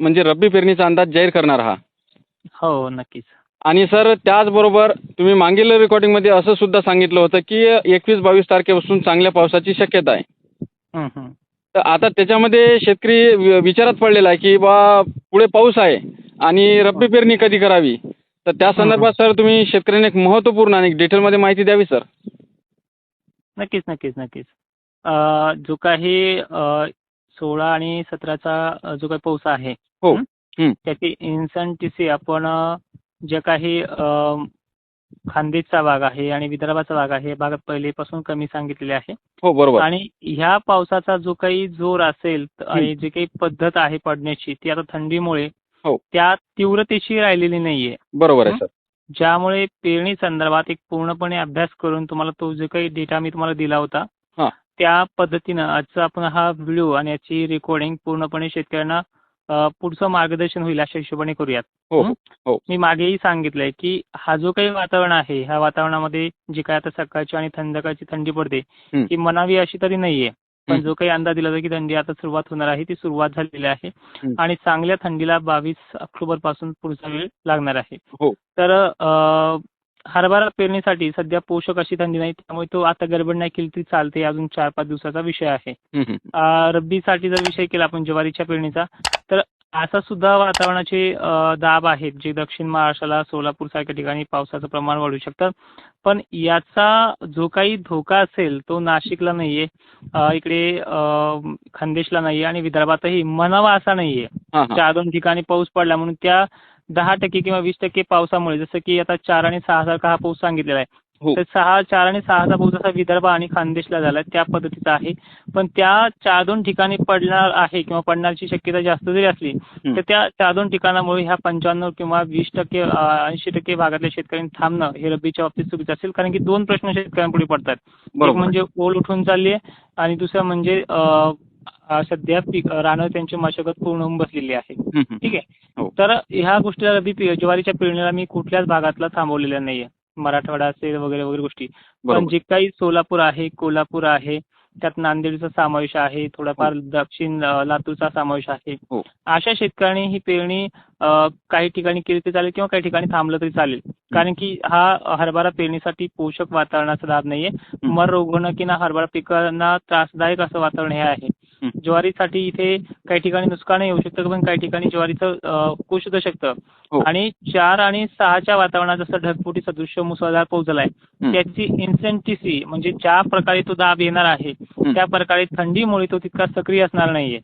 म्हणजे रब्बी पेरणीचा अंदाज जाहीर करणार हा. हो नक्कीच. आणि सर त्याचबरोबर तुम्ही मागील रेकॉर्डिंगमध्ये असं सुद्धा सांगितलं होतं की एकवीस बावीस तारखेपासून चांगल्या पावसाची शक्यता आहे. हं, हं. तर आता त्याच्यामध्ये शेतकरी वि- विचारात पडलेला आहे की बा पुढे पाऊस आहे आणि रब्बी पेरणी कधी करावी? तर त्या संदर्भात सर तुम्ही शेतकऱ्यांना एक महत्त्वपूर्ण आणि डिटेलमध्ये माहिती द्यावी सर. नक्कीच नक्कीच नक्कीच. अं, जो काही अं, सोळा आणि सतराचा जो काही पाऊस आहे हो. त्याची इन्संटिसी आपण जे काही खानदेशचा भाग आहे आणि विदर्भाचा भाग आहे भागात पहिलेपासून कमी सांगितलेले आहे हो बरोबर आणि ह्या पावसाचा जो काही जोर असेल आणि जी काही पद्धत आहे पडण्याची ती आता थंडीमुळे हो. त्या तीव्रतेची राहिलेली नाहीये बरोबर आहे? सर ज्यामुळे पेरणी संदर्भात एक पूर्णपणे अभ्यास करून तुम्हाला तो जो काही डेटा मी तुम्हाला दिला होता. त्या पद्धतीनं आजचा आपण हा व्हिडिओ आणि याची रेकॉर्डिंग पूर्णपणे शेतकऱ्यांना अं, पुढचं मार्गदर्शन होईल अशा हिशोबाने करूयात हो हं? हो मी मागेही सांगितलंय की हा जो काही वातावरण आहे ह्या वातावरणामध्ये जी काय आता सकाळची आणि संध्याकाळची थंडी पडते हं. ही मनावी अशी तरी नाहीये पण हं. जो काही अंदाज दिला होता की थंडी आता सुरुवात होणार आहे ती सुरुवात झालेली आहे हं. आणि चांगल्या थंडीला बावीस ऑक्टोबरपासून पुढचा वेळ लागणार आहे हो. तर अं, हरभरा पेरणीसाठी सध्या पोषक अशी थंडी नाही त्यामुळे तो आता गडबड नाही केली तरी चालते अजून चार पाच दिवसाचा विषय आहे. रब्बीसाठी जर विषय केला आपण ज्वारीच्या पेरणीचा तर असा सुद्धा वातावरणाचे दाब आहेत जे दक्षिण महाराष्ट्राला सोलापूर सारख्या ठिकाणी पावसाचं प्रमाण वाढू शकतात पण याचा जो काही धोका असेल तो नाशिकला नाहीये इकडे अं, खानदेशला नाहीये आणि विदर्भातही म्हणावा असा नाहीये. चार दोन ठिकाणी पाऊस पडला म्हणून त्या दहा टक्के किंवा वीस टक्के पावसामुळे जसं की आता चार आणि सहा सारखा हा पाऊस सांगितलेला आहे. हो. तर सहा चार आणि सहाचा पाऊस असा विदर्भ आणि खानदेशला झाला त्या पद्धतीचा आहे. पण त्या चार दोन ठिकाणी पडणार आहे किंवा पडण्याची शक्यता जास्त जरी असली. तर त्या चार दोन ठिकाणामुळे ह्या पंच्याण्णव किंवा वीस टक्के ऐंशी टक्के भागातल्या शेतकऱ्यांनी थांबणं हे रब्बीच्या बाबतीत चुकीचं असेल. कारण की दोन प्रश्न शेतकऱ्यांपुढे पडतात. एक म्हणजे ओल उठून चालली आहे आणि दुसरं म्हणजे सध्या पीक रानं त्यांची मशागत पूर्ण होऊन बसलेली आहे. हं, हं. ठीक आहे? हो. तर ह्या गोष्टीला रब्बी पी- ज्वारीच्या पेरणीला मी कुठल्याच भागातला थांबवलेल्या नाहीये. मराठवाडा असेल वगैरे वगैरे गोष्टी. पण जे काही सोलापूर आहे कोल्हापूर आहे त्यात नांदेडचा समावेश आहे थोडाफार दक्षिण अं, लातूरचा समावेश आहे. हो. अशा शेतकऱ्यांनी ही पेरणी काही ठिकाणी केली तरी चालेल किंवा काही ठिकाणी थांबलं तरी चालेल. कारण की हा हरभरा पेरणीसाठी पोषक वातावरणाचा लाभ नाहीये. मर रोग होणं किंवा हरभरा पिकांना त्रासदायक असं वातावरण हे आहे. हं. ज्वारीसाठी इथे काही ठिकाणी नुकसान येऊ शकतं पण काही ठिकाणी ज्वारीचं अं, कुश होऊ शकतं हो. आणि चार आणि सहाच्या वातावरणात जसं ढगफुटी सदृश्य मुसळधार पाऊस झालाय. त्याची इन्सेंटिसी म्हणजे ज्या प्रकारे तो दाब येणार आहे. त्या प्रकारे थंडीमुळे तो तितका सक्रिय असणार नाहीये.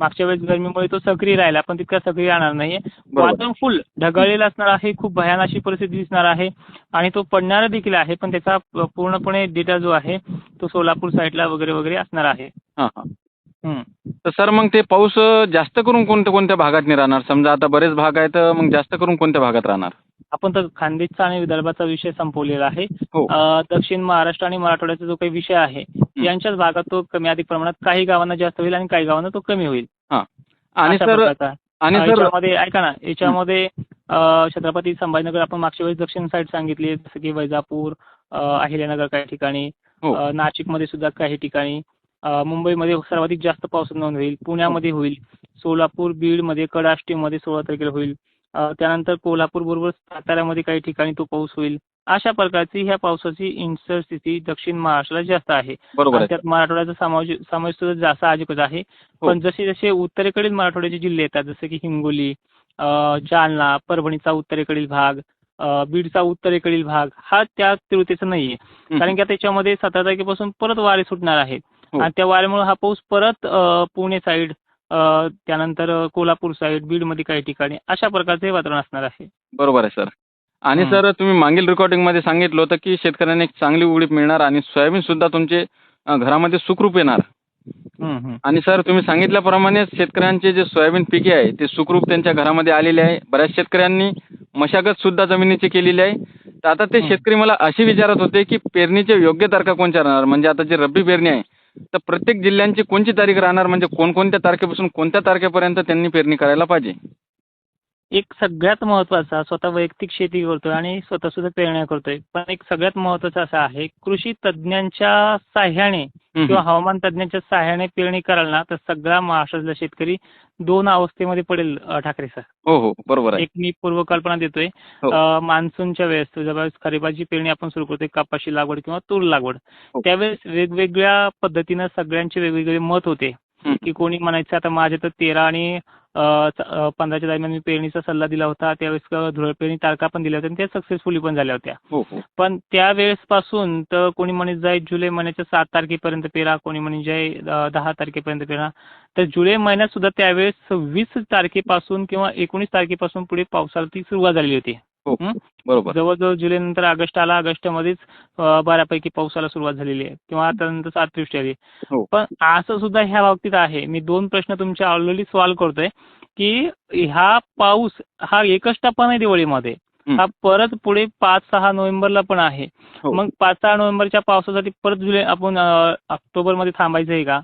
मागच्या वेळेस गरमीमुळे तो सक्रिय राहिला पण तितका सक्रिय राहणार नाहीये. वातावरण फुल ढगाळलेलं असणार आहे खूप भयान अशी परिस्थिती दिसणार आहे. आणि तो पडणारा देखील आहे पण त्याचा पूर्णपणे डेटा जो आहे तो सोलापूर साईडला वगैरे वगैरे असणार आहे. तर सर मग ते पाऊस जास्त करून कोणत्या कोणत्या भागात राहणार? समजा आता बरेच भाग आहेत तर मग जास्त करून कोणत्या भागात राहणार? आपण तर खानदेशचा आणि विदर्भाचा विषय संपवलेला आहे. हो. दक्षिण महाराष्ट्र आणि मराठवाड्याचा जो काही विषय आहे यांच्याच भागात तो कमी अधिक प्रमाणात काही गावांना जास्त होईल आणि काही गावांना तो कमी होईल. आणि सर. आणि याच्यामध्ये ऐका ना याच्यामध्ये छत्रपती संभाजीनगर आपण मागच्या वेळेस दक्षिण साईड सांगितली जसं की वैजापूर अहिल्यानगर काही ठिकाणी हो. नाशिकमध्ये सुद्धा काही ठिकाणी मुंबईमध्ये सर्वाधिक जास्त पाऊस नोंद होईल पुण्यामध्ये होईल सोलापूर बीडमध्ये कडाष्टीमध्ये सोळा तारखेला होईल त्यानंतर कोल्हापूर बरोबर साताऱ्यामध्ये काही ठिकाणी तो पाऊस होईल अशा प्रकारची ह्या पावसाची इंटरस्थिती दक्षिण महाराष्ट्राला जास्त आहे. बरोबर आहे. त्यात मराठवाड्याचा समावेश समावेश सुद्धा जास्त साहजिकच आहे. हो. पण जसे जसे उत्तरेकडील मराठवाड्याचे जिल्हे येतात जसे की हिंगोली जालना परभणीचा उत्तरेकडील भाग बीडचा उत्तरेकडील भाग हा त्या तीव्रतेचा नाहीये. कारण की आता त्याच्यामध्ये सतरा तारखेपासून परत वारे सुटणार आहेत. हो. आणि त्या वाऱ्यामुळे हा पाऊस परत पुणे साईड त्यानंतर कोल्हापूर साईड बीडमध्ये काही ठिकाणी अशा प्रकारचे वातावरण असणार आहे. बरोबर आहे सर. आणि. सर तुम्ही मागील रेकॉर्डिंगमध्ये सांगितलं होतं की शेतकऱ्यांना एक चांगली उडीप मिळणार आणि सोयाबीन सुद्धा तुमचे अं, घरामध्ये सुखरूप येणार. आणि सर तुम्ही सांगितल्याप्रमाणे शेतकऱ्यांचे जे सोयाबीन पिके आहे ते सुखरूप त्यांच्या घरामध्ये आलेले आहे बऱ्याच शेतकऱ्यांनी मशागत सुद्धा जमिनीची केलेली आहे तर आता ते. शेतकरी मला असे विचारत होते की पेरणीचे योग्य तारखा कोणत्या राहणार म्हणजे आता जे रब्बी पेरणी आहे तर प्रत्येक जिल्ह्यांची कोणती तारीख राहणार म्हणजे कोणकोणत्या तारखेपासून कोणत्या तारखेपर्यंत त्यांनी पेरणी करायला पाहिजे एक सगळ्यात महत्त्वाचा स्वतः वैयक्तिक शेती करतोय आणि स्वतः सुद्धा पेरण्या करतोय. पण एक सगळ्यात महत्वाचं असं आहे कृषी तज्ज्ञांच्या साह्याने किंवा हवामान तज्ज्ञांच्या साह्याने पेरणी कराल ना तर सगळा महाराष्ट्रातला शेतकरी दोन अवस्थेमध्ये पडेल ठाकरे सर. हो हो बरोबर एक मी पूर्वकल्पना देतोय. हो. मान्सूनच्या वेळेस ज्यावेळेस खरीपाची पेरणी आपण सुरू करतोय कपाशी लागवड किंवा तूर लागवड. हो. त्यावेळेस वेगवेगळ्या पद्धतीनं सगळ्यांचे वेगवेगळे मत होते. की कोणी म्हणायचं आता माझे तर तेरा आणि पंधराच्या दरम्यान मी पेरणीचा सल्ला दिला होता. त्यावेळेस धुरळ पेरणी तारखा पण दिल्या होत्या आणि त्या सक्सेसफुली पण झाल्या होत्या. हो हो. पण त्यावेळेस पासून तर कोणी म्हणे जाय जुलै महिन्याच्या सात तारखेपर्यंत पेरा कोणी म्हणे जाय दहा तारखेपर्यंत पेरा. तर जुलै महिन्यात सुद्धा त्यावेळेस वीस तारखेपासून किंवा एकोणीस तारखेपासून पुढे पावसाला ती सुरुवात झालेली होती. जवळजवळ जुलै नंतर ऑगस्ट आला ऑगस्टमध्येच अं, बऱ्यापैकी पावसाला सुरुवात झालेली आहे. किंवा त्यानंतर अतिवृष्टी आली हो. पण असं सुद्धा ह्या बाबतीत आहे. मी दोन प्रश्न तुमच्या ऑलरेडी सॉल्व्ह करतोय की हा पाऊस हा एकच टप्पा नाही दिवाळीमध्ये. हं. हा परत पुढे पाच सहा नोव्हेंबरला पण आहे. हो. मग पाच सहा नोव्हेंबरच्या पावसासाठी परत जुलै आपण ऑक्टोबरमध्ये थांबायचं आहे का?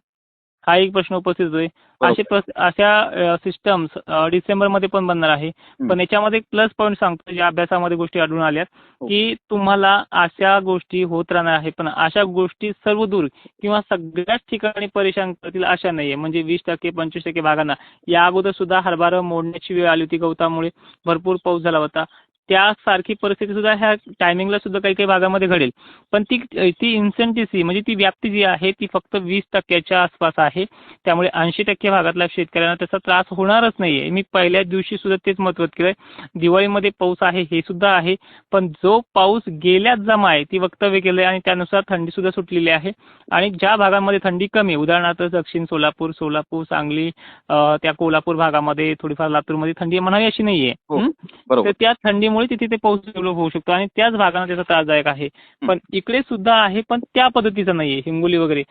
हा एक प्रश्न उपस्थित होतोय. असे अशा सिस्टम्स डिसेंबरमध्ये पण बनणार आहे. पण याच्यामध्ये एक प्लस पॉईंट सांगतो ज्या अभ्यासामध्ये गोष्टी आढळून आल्यात हो. की तुम्हाला अशा गोष्टी होत राहणार आहे पण अशा गोष्टी सर्व दूर किंवा सगळ्याच ठिकाणी परेशान करतील अशा नाहीये. म्हणजे वीस टक्के पंचवीस टक्के भागांना. या अगोदर सुद्धा हरभरा मोडण्याची वेळ आली होती गवतामुळे. भरपूर पाऊस झाला होता. त्यासारखी परिस्थिती सुद्धा ह्या टायमिंगला सुद्धा काही काही भागामध्ये घडेल. पण ती ती इन्सेंटिसी म्हणजे ती व्याप्ती जी आहे ती फक्त वीस टक्क्याच्या आसपास आहे. त्यामुळे ऐंशी टक्के भागातल्या शेतकऱ्यांना त्याचा त्रास होणारच नाहीये. मी पहिल्या दिवशी सुद्धा तेच महत्त्व केलंय. दिवाळीमध्ये पाऊस आहे हे सुद्धा आहे. पण जो पाऊस गेल्यात जमा आहे ती वक्तव्य केलंय आणि त्यानुसार थंडी सुद्धा सुटलेली आहे. आणि ज्या भागामध्ये थंडी कमी आहे उदाहरणार्थ दक्षिण सोलापूर सोलापूर सांगली त्या कोल्हापूर भागामध्ये थोडीफार लातूरमध्ये थंडी म्हणावी अशी नाहीये. हो. तर त्या थंडीमुळे तिथे ते पाऊस डेव्हलप होऊ शकतो आणि त्याच भागांना त्याचा त्रासदायक आहे. पण इकडे सुद्धा आहे पण त्या पद्धतीचं नाहीये हिंगोली वगैरे.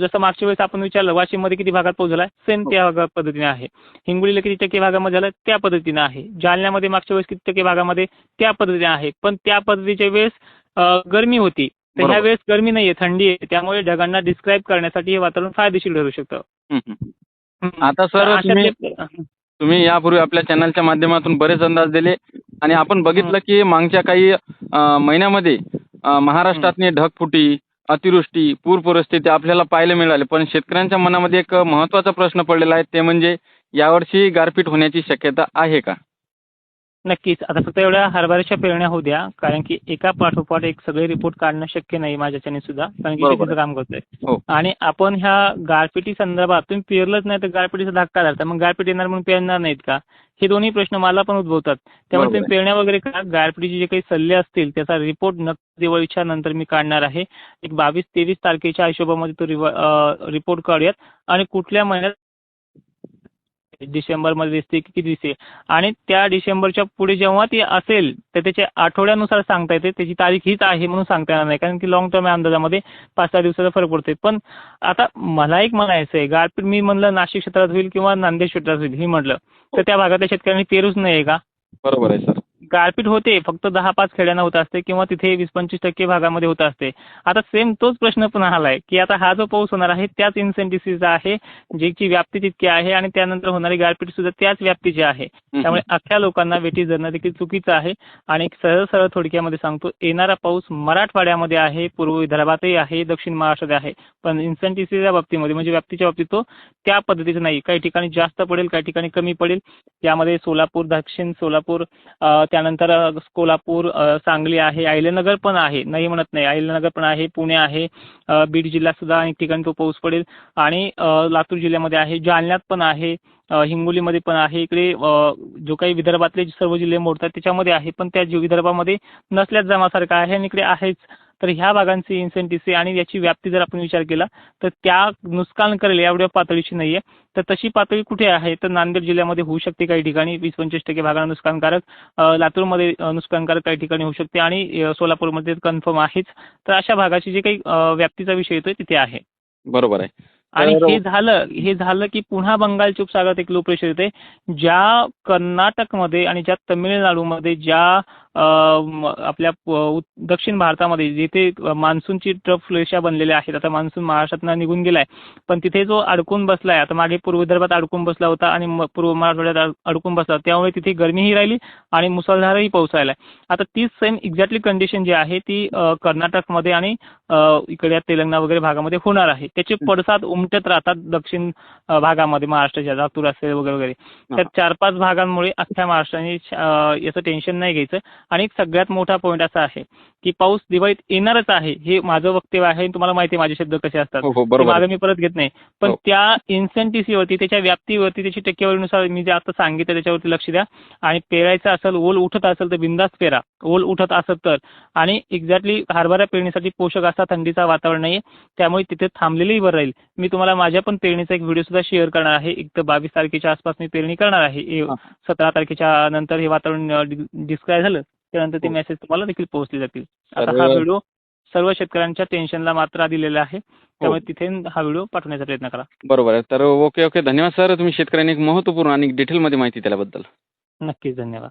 जसं मागच्या वेळेस आपण विचारलं वाशिममध्ये किती भागात पाऊस झाला सेम हो. त्या पद्धतीने आहे. हिंगोलीला किती टक्के भागामध्ये झालं? त्या पद्धतीने आहे. जालन्यामध्ये मागच्या वेळेस किती टक्के भागामध्ये? त्या पद्धतीने आहे. पण त्या पद्धतीच्या वेळेस गरमी होती. तर. ह्या वेळेस गरमी नाहीये थंडी आहे. त्यामुळे ढगांना डिस्क्राईब करण्यासाठी हे वातावरण फायदेशीर ठरू शकतं. आता सर तुम्ही यापूर्वी आपल्या चॅनलच्या माध्यमातून बरेच अंदाज दिले. आणि आपण बघितलं की मागच्या काही अं, महिन्यामध्ये अं, महाराष्ट्रातली ढगफुटी अतिवृष्टी पूर परिस्थिती आपल्याला पाहायला मिळाली. पण शेतकऱ्यांच्या मनामध्ये एक महत्त्वाचा प्रश्न पडलेला आहे. ते म्हणजे यावर्षी गारपीट होण्याची शक्यता आहे का? नक्कीच. आता फक्त एवढ्या हरभऱ्याच्या पेरण्या होऊ द्या कारण की एका पाठोपाठ एक सगळे रिपोर्ट काढणं शक्य नाही माझ्याच्याने सुद्धा कारण की शेतीचं काम करतोय. हो. आणि आपण ह्या गारपिटी संदर्भात तुम्ही पेरलंच नाही तर गारपिटीचा धक्का धरता मग गारपीट येणार म्हणून पेरणार नाहीत का? हे दोन्ही प्रश्न मला पण उद्भवतात. त्यामुळे तुम्ही पेरण्या वगैरे करा. गारपिटीचे जे काही सल्ले असतील त्याचा रिपोर्ट नक्की दिवाळीच्या नंतर मी काढणार आहे. एक बावीस तेवीस तारखेच्या हिशोबामध्ये तो रिपोर्ट काढूयात. आणि कुठल्या महिन्यात डिसेंबरमध्ये दिसते की किती दिसते. आणि त्या डिसेंबरच्या पुढे जेव्हा ती असेल तर त्याच्या आठवड्यानुसार सांगता येते. त्याची तारीख हीच आहे म्हणून सांगता येणार नाही कारण की लॉंग टर्म अंदाजामध्ये पाच सहा दिवसाचा फरक पडतोय. पण आता मला एक म्हणायचं आहे गारपीट मी म्हणलं नाशिक क्षेत्रात होईल किंवा नांदेड क्षेत्रात होईल हे म्हटलं तर त्या भागातल्या शेतकऱ्यांनी पेरूच नाही का? बरोबर आहे सर. गारपीट होते फक्त दहा पाच खेड्यांना होत असते किंवा तिथे वीस पंचवीस टक्के भागामध्ये होत असते. आता सेम तोच प्रश्न पण आलाय की आता हा जो पाऊस होणार आहे त्याच इन्सेंटिव्हचा आहे ज्याची व्याप्ती तितकी आहे आणि त्यानंतर होणारी गारपीट सुद्धा त्याच व्याप्तीची आहे. त्यामुळे अख्ख्या लोकांना वेठी धरणं देखील चुकीचं आहे. आणि सरळ सरळ थोडक्यामध्ये सांगतो येणारा पाऊस मराठवाड्यामध्ये आहे पूर्व विदर्भातही आहे दक्षिण महाराष्ट्रात आहे. पण इन्सेंटिव्हच्या बाबतीमध्ये म्हणजे व्याप्तीच्या बाबतीत तो त्या पद्धतीचं नाही. काही ठिकाणी जास्त पडेल काही ठिकाणी कमी पडेल. त्यामध्ये सोलापूर दक्षिण सोलापूर अ, त्यानंतर कोल्हापूर सांगली आहे अहिल्यानगर पण आहे. नाही म्हणत नाही अहिल्यानगर पण आहे पुणे आहे बीड जिल्ह्यात सुद्धा अनेक ठिकाणी तो पाऊस पडेल. आणि लातूर जिल्ह्यामध्ये आहे जालन्यात पण आहे हिंगोलीमध्ये पण आहे. इकडे जो काही विदर्भातले सर्व जिल्हे मोडतात त्याच्यामध्ये आहे. पण त्या जी विदर्भामध्ये नसल्याच जमासारखं आहे आणि इकडे आहेच. तर ह्या भागांची इन्सेंटिव्ह आणि याची व्याप्ती जर आपण विचार केला तर त्या नुकसान करेल एवढ्या पातळीची नाहीये. तर तशी पातळी कुठे आहे? तर नांदेड जिल्ह्यामध्ये होऊ शकते काही ठिकाणी. वीस पंचवीस टक्के भागांना नुकसानकारक लातूरमध्ये नुकसानकारक काही ठिकाणी होऊ शकते आणि सोलापूरमध्ये कन्फर्म आहेच. तर अशा भागाची जे काही व्याप्तीचा विषय येतोय तिथे आहे. बरोबर आहे. आणि हे झालं हे झालं की पुन्हा बंगालच्या उपसागरात एक लो प्रेशर येते ज्या कर्नाटकमध्ये आणि ज्या तमिळनाडूमध्ये ज्या आपल्या प- दक्षिण भारतामध्ये जिथे मान्सूनची ट्रफ रेषा बनलेल्या आहेत आता मान्सून महाराष्ट्रातनं निघून गेलाय. पण तिथे जो अडकून बसलाय आता मागे पूर्व विदर्भात अडकून बसला होता आणि म- पूर्व मराठवाड्यात अड- अडकून बसला. त्यामुळे तिथे गरमीही राहिली आणि मुसळधारही पाऊस राहिलाय. आता तीच सेम एक्झॅक्टली कंडिशन जी आहे ती कर्नाटकमध्ये आणि इकडे या तेलंगणा वगैरे भागामध्ये होणार आहे. त्याचे पडसाद उमटत राहतात दक्षिण भागामध्ये महाराष्ट्राच्या लातूर असेल वगैरे वगैरे. त्या चार पाच भागांमुळे अख्ख्या महाराष्ट्राने याचं टेन्शन नाही घ्यायचं. आणि एक सगळ्यात मोठा पॉईंट असा आहे की पाऊस दिवाळीत येणारच आहे हे माझं वक्तव्य आहे आणि तुम्हाला माहिती आहे माझे शब्द कसे असतात. हो हो मागे मी परत घेत नाही. पण हो. त्या इन्सेंटिसीवरती त्याच्या व्याप्तीवरती त्याची टक्केवारीनुसार मी जे आता सांगितलं त्याच्यावरती लक्ष द्या. आणि पेरायचं असेल ओल उठत असेल तर बिंदास पेरा. ओल उठत असेल तर. आणि एक्झॅक्टली हरभरा पेरणीसाठी पोषक असा थंडीचा वातावरण नाही त्यामुळे तिथे थांबलेलंही बरं राहील. मी तुम्हाला माझ्या पण पेरणीचा एक व्हिडिओ सुद्धा शेअर करणार आहे. एक तर बावीस तारखेच्या आसपास मी पेरणी करणार आहे. सतरा तारखेच्या नंतर हे वातावरण डिस्क्राईब झालं. त्यानंतर ते हो. मेसेज तुम्हाला देखील पोहोचले जातील. आता हा व्हिडिओ सर्व शेतकऱ्यांच्या टेन्शनला मात्रा दिलेला आहे. हो. त्यामुळे तिथे हा व्हिडिओ पाठवण्याचा प्रयत्न करा. बरोबर आहे. तर ओके ओके. धन्यवाद सर. तुम्ही शेतकऱ्यांनी एक महत्त्वपूर्ण आणि डिटेलमध्ये माहिती दिल्याबद्दल. नक्कीच धन्यवाद.